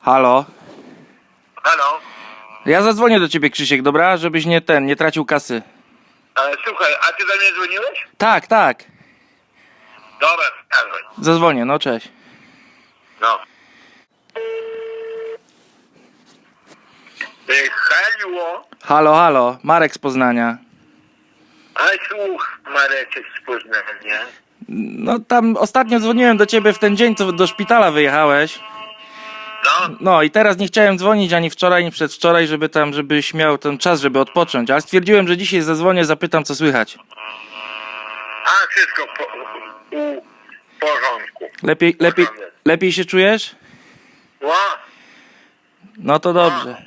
Halo? Halo? Ja zadzwonię do ciebie, Krzysiek, dobra? Żebyś nie ten, nie tracił kasy. E, słuchaj, a ty do mnie dzwoniłeś? Tak, tak. Dobra, zadzwoń. Zadzwonię, no cześć. No. E, Halo? Halo, halo, Marek z Poznania. A słuch, Mareczek z Poznania. No tam ostatnio dzwoniłem do ciebie w ten dzień, co do szpitala wyjechałeś. No, No i teraz nie chciałem dzwonić ani wczoraj, ani przedwczoraj, żeby tam, żebyś miał ten czas, żeby odpocząć. Ale stwierdziłem, że dzisiaj zadzwonię, zapytam, co słychać. a wszystko po, u w porządku. Lepiej, lepiej, lepiej się czujesz? Ło, No to dobrze.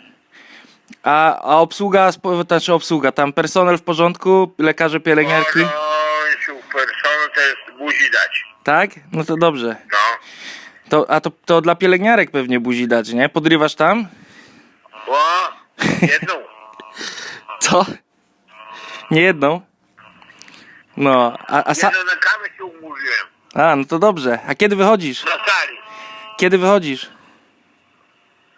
A, a obsługa, spo- znaczy obsługa, tam personel w porządku, lekarze, pielęgniarki? Oj, super, co to jest buzi dać. Tak? No to dobrze. No. To, a to, to dla pielęgniarek pewnie buzi dać, nie? Podrywasz tam? Ło, jedną. Co? Nie jedną? No, a, a sa... Jedną na kawę się umówiłem. A, no to dobrze. A kiedy wychodzisz? Na sali. Kiedy wychodzisz?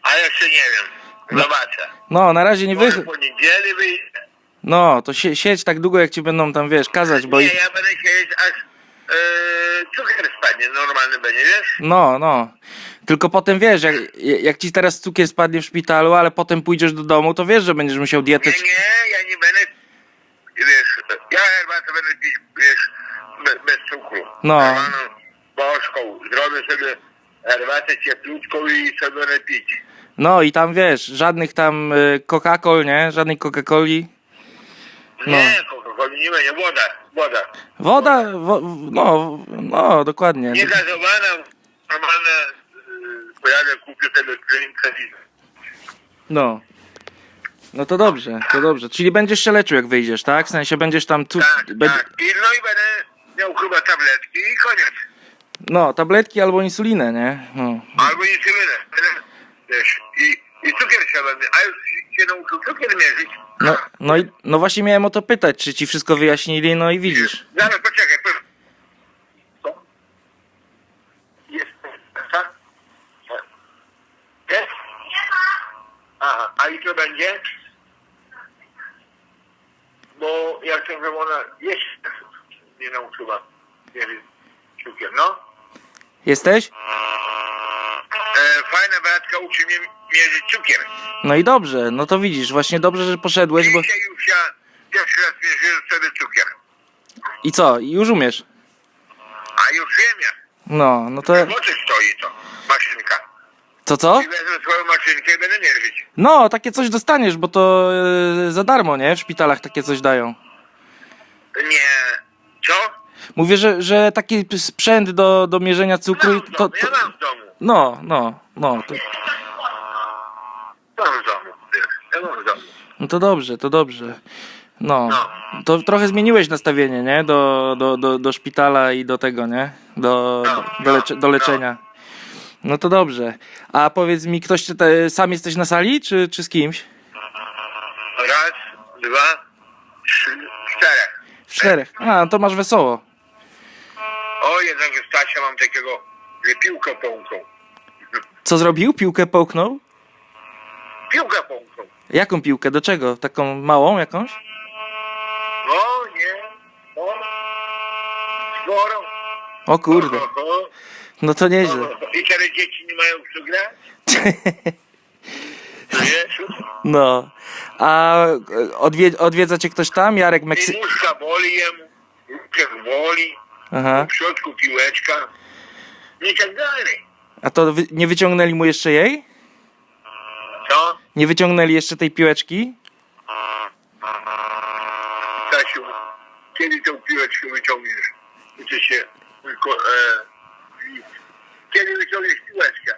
A jeszcze nie wiem. Zobaczę. No, na razie nie Może wychodź. po niedzieli wyjdę. No, to sie, siedź tak długo, jak ci będą tam, wiesz, kazać, bo... Nie, ja będę siedzieć aż e, cukier spadnie, normalny będzie, wiesz? No, no. Tylko potem wiesz, jak, jak ci teraz cukier spadnie w szpitalu, ale potem pójdziesz do domu, to wiesz, że będziesz musiał dietę... Nie, nie, ja nie będę, wiesz, ja herbatę będę pić, wiesz, bez, bez cukru. No. Normalną, Bożką, zrobię sobie herbatę cieplutką i sobie będę pić. No i tam, wiesz, żadnych tam y, Coca-Col, nie? Żadnej Coca-Coli. Nie, Coca-Coli nie woda, woda. Woda, wo, no, no, dokładnie. Nie gazowana, normalne, y, pojadę, kupię sobie drinkę i... No. No to dobrze, to dobrze. Czyli będziesz się leczył, jak wyjdziesz, tak? W sensie będziesz tam... Tu, Tak, bę- tak. I, no i będę miał chyba tabletki i koniec. No, tabletki albo insulinę, nie? No. Albo insulinę. Będę, wiesz, i, a już się nauczył cukier mierzyć. No, no, i, no właśnie miałem o to pytać, czy ci wszystko wyjaśnili, no i widzisz. Zaraz, poczekaj. po- Co? Jest. Co? Jest? Aha, a i co będzie? Bo ja chcę, żeby ona jeszcze nie nauczyła mierzyć cukier, no. Jesteś? Fajna bratka uczy mnie mierzyć cukier. No i dobrze, no to widzisz, właśnie dobrze, że poszedłeś, bo... Dzisiaj już ja pierwszy raz mierzyłem sobie cukier. I co, już umiesz? A już wiem jak. No, no to... W oczy stoi to, maszynka. To co? I wezmę swoją maszynkę i będę mierzyć. No, takie coś dostaniesz, bo to e, za darmo, nie? W szpitalach takie coś dają. Nie. Co? Mówię, że, że taki sprzęt do, do mierzenia cukru... Mam w To, domu, ja to, mam w domu. No, no, no, to, ja no to dobrze, to dobrze. No, to trochę zmieniłeś nastawienie, nie? Do, do, do, do szpitala i do tego, nie? Do, do, lecze, do leczenia. No to dobrze. A powiedz mi, ktoś te, sam jesteś na sali, czy, czy z kimś? Raz, dwa, trzy, czterech. W czterech. A, to masz wesoło. O, jednego Stasia mam takiego, że piłkę pąką. Co zrobił? Piłkę połknął? Piłkę pąką. Jaką piłkę? Do czego? Taką małą jakąś? No, nie. O. Sporą. O kurde, O, o, no to nieźle. I teraz dzieci nie mają co grać? Wiesz? No. A e, odwie, odwiedza cię ktoś tam? Jarek I Meksy... muszka boli jemu, ruczek boli, Aha. w środku piłeczka. I tak dalej. A to wy, nie wyciągnęli mu jeszcze jej? Co? Nie wyciągnęli jeszcze tej piłeczki? Stasiu, kiedy tą piłeczkę wyciągniesz? Uczy się tylko, e, kiedy wyciągniesz piłeczkę?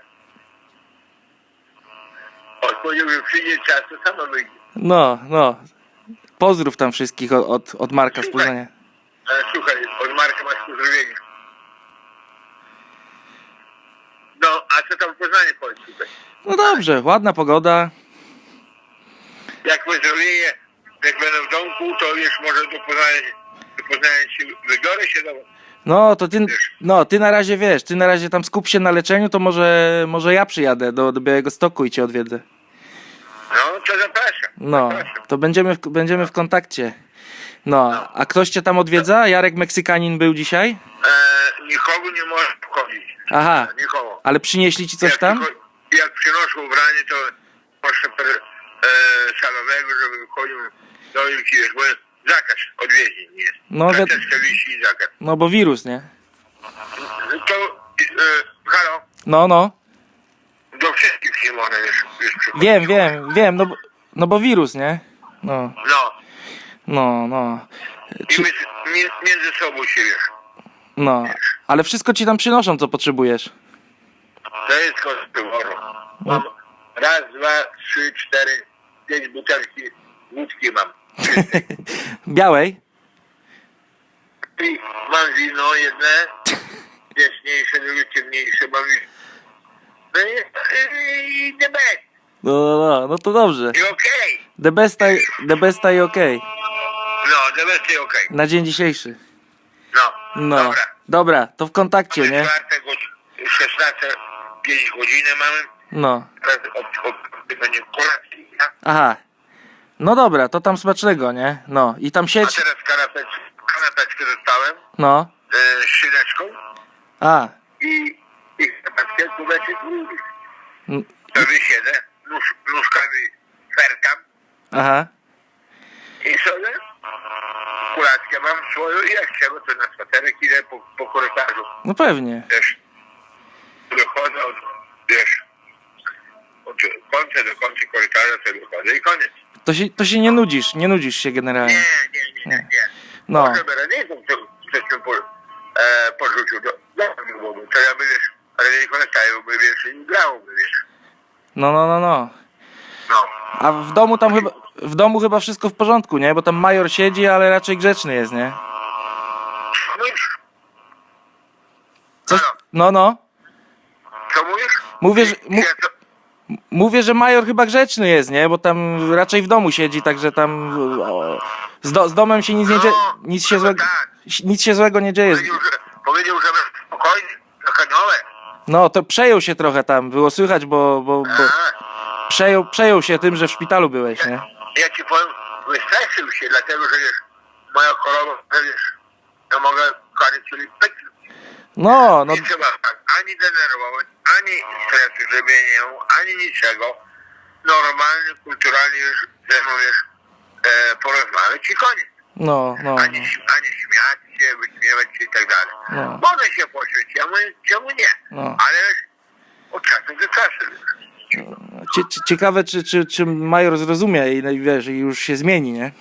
Odpowiedział, że przyjdzie czas, to sama wyjdzie. No, no. Pozdrów tam wszystkich od, od, od Marka z Słuchaj. Poznania. E, słuchaj, od Marka masz pozdrowienie. No, a co tam w Poznaniu powiedz tutaj? No dobrze, ładna pogoda. Jak wyzdrowieję, jak będę w domku, to już może do Poznania, do Poznania się wybiorę się do No, to ty, no, ty na razie wiesz, ty na razie tam skup się na leczeniu, to może, może ja przyjadę do, do Białego Stoku i cię odwiedzę. No, to zapraszam. No, Zapraszam. to będziemy w, będziemy w kontakcie. No, a ktoś cię tam odwiedza? Jarek Meksykanin był dzisiaj? E, nikogo nie może wchodzić. Aha, Nikogo. ale przynieśli ci coś jak, tam? tylko- Jak przynoszą ubranie, to proszę per, e, salowego, żeby wychodził do nich, wiesz, bo zakaz odwiedzin jest. No, wi- Karteczka wisi i zakaz. No, bo wirus, nie? To, e, halo, No, no. do wszystkich się można już przychodzić. Wiem, wiem, wiem, no bo, no bo wirus, nie? No, No, no, no. i Czy, my, między sobą się wiesz. No, ale wszystko ci tam przynoszą, co potrzebujesz. To jest koszt wyboru. Mam raz, dwa, trzy, cztery, pięć butelki wódki mam. Białej? I mam wino jedne, jaśniejsze, drugie ciemniejsze, mam i... No i, i the best. No, no, no, no to dobrze. I okej. The besta, the besta i okej. No, the best i okej. Na dzień dzisiejszy. No, No, dobra. dobra, to w kontakcie, nie? Czwarte godziny, 16, 5 godzin mamy. No, Teraz od, od, od, będzie kolacja. aha. No dobra, to tam smacznego, nie? No, i tam A sieć, teraz kanapecz, kanapeczkę dostałem no. e, z szyneczką A, i, i kanapeczkę kubeczek drugi. n- To wysiedzę, nóż, nóżkami ferkam aha. i sobie kulackę mam swoją i jak trzeba to na spacerek idę po, po korytarzu. No pewnie. Wiesz, wychodzę od, wiesz, od końca do końca korytarza sobie wychodzę i koniec. To się, to się nie nudzisz, nie nudzisz się generalnie. Nie, nie, nie, nie. nie. No, Może by coś mi po, e, dobrze by byłoby. To ja by, wiesz, radyjką nastawiłby, wiesz, i grałby, wiesz. no, no, no, no. No. A w domu tam chyba, w domu chyba wszystko w porządku, nie? Bo tam major siedzi, ale raczej grzeczny jest, nie? No i Coś, no, no. co mówisz? Mówię, że, mu, Ja to, mówię, że major chyba grzeczny jest, nie? Bo tam raczej w domu siedzi, także tam o, z, do, z domem się nic nie dzieje, No, nic się złego, tak. nic się złego nie dzieje. powiedział, że, powiedział, że trochę nowe. No, to przejął się trochę tam, było słychać, bo, bo, bo A, przejął, przejął się tym, że w szpitalu byłeś, nie? Ja ci powiem, wystraszył się, dlatego, że wiesz, moja choroba, wiesz, ja mogę karać, czyli. No, no, Nie trzeba tak ani denerwować, ani stresu, miał, ani niczego. Normalnie, kulturalnie już ze mną wiesz, e, porozmawiać i koniec. no, no. Ani, ani śmiać się, wyśmiewać się i tak dalej. No. Można się poświęcić, a my, czemu nie? No. Ale od czasu do czasu. Cie, cie- ciekawe, czy, czy, czy major zrozumie i no wiesz, i już się zmieni, nie?